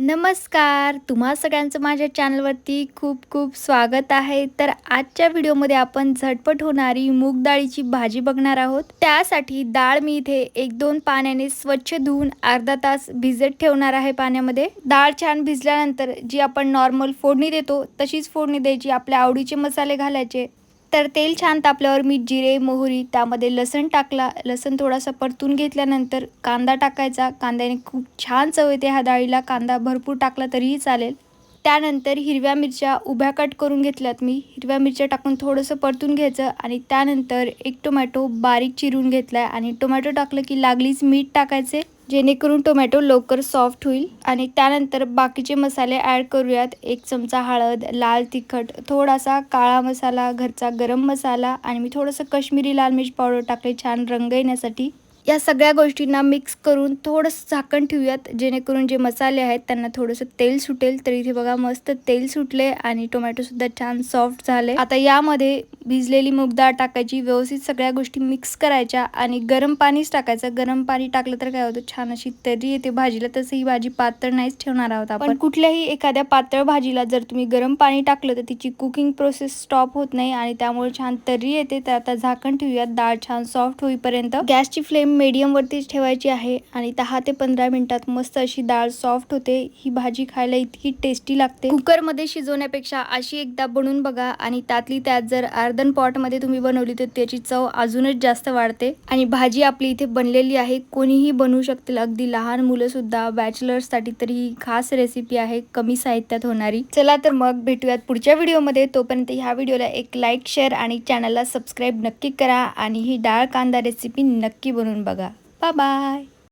नमस्कार. तुम्हा सगळ्यांचं माझ्या चॅनलवरती खूप खूप स्वागत आहे. तर आजच्या व्हिडिओमध्ये आपण झटपट होणारी मूग डाळीची भाजी बघणार आहोत. त्यासाठी डाळ मी इथे एक दोन पाण्याने स्वच्छ धुवून अर्धा तास भिजत ठेवणार आहे पाण्यामध्ये. डाळ छान भिजल्यानंतर जी आपण नॉर्मल फोडणी देतो तशीच फोडणी द्यायची आपल्या आवडीचे मसाले घालायचे. तर तेल छान तापल्यावर मी जिरे मोहरी त्यामध्ये लसण टाकला लसण थोडासा परतून घेतल्यानंतर कांदा टाकायचा. कांद्याने खूप छान चव येते ह्या डाळीला. कांदा भरपूर टाकला तरीही चालेल. त्यानंतर हिरव्या मिरच्या उभ्या कट करून घेतल्यात मी. हिरव्या मिरच्या टाकून थोडंसं परतून घ्यायचं आणि त्यानंतर एक टोमॅटो बारीक चिरून घेतला आहे आणि टोमॅटो टाकलं की लागलीच मीठ टाकायचे. जेणेकरून टोमॅटो लवकर सॉफ्ट होईल. आणि त्यानंतर बाकीचे मसाले ॲड करूयात. एक चमचा हळद लाल तिखट थोडासा काळा मसाला घरचा गरम मसाला आणि मी थोडंसं कश्मीरी लाल मिरची पावडर टाकले छान रंग येण्यासाठी. या सगळ्या गोष्टींना मिक्स करून थोडंसं झाकण ठेवूयात जेणेकरून जे मसाले आहेत त्यांना थोडंसं तेल सुटेल. तर इथे बघा मस्त तेल सुटले आणि टोमॅटोसुद्धा छान सॉफ्ट झाले. आता यामध्ये भिजलेली मुगडाळ टाकायची व्यवस्थित सगळ्या गोष्टी मिक्स करायच्या आणि गरम पाणीच टाकायचं. गरम पाणी टाकलं तर काय होतं छान अशी तरी येते भाजीला. तसं ही भाजी पातळ नाहीच ठेवणार आहोत आपण. कुठल्याही एखाद्या पातळ भाजीला जर तुम्ही गरम पाणी टाकलं तर तिची कुकिंग प्रोसेस स्टॉप होत नाही आणि त्यामुळे छान तरी येते. तर आता झाकण ठेवूयात डाळ छान सॉफ्ट होईपर्यंत. गॅसची फ्लेम मीडियमवरतीच ठेवायची आहे आणि दहा ते पंधरा मिनटात मस्त अशी डाळ सॉफ्ट होते. ही भाजी खायला इतकी टेस्टी लागते. कुकरमध्ये शिजवण्यापेक्षा अशी एकदा बनवून बघा आणि त्यातली त्यात जर अर्धन पॉटमध्ये तुम्ही बनवली तर त्याची चव अजूनच जास्त वाढते. आणि भाजी आपली इथे बनलेली आहे. कोणीही बनवू शकतील. अगदी लहान मुलंसुद्धा बॅचलर्ससाठी तर ही खास रेसिपी आहे. कमी साहित्यात होणारी. चला तर मग भेटूयात पुढच्या व्हिडिओमध्ये तोपर्यंत ह्या व्हिडिओला एक लाईक शेअर आणि चॅनलला सबस्क्राईब नक्की करा आणि ही डाळ कांदा रेसिपी नक्की बनवून बघा. Bye bye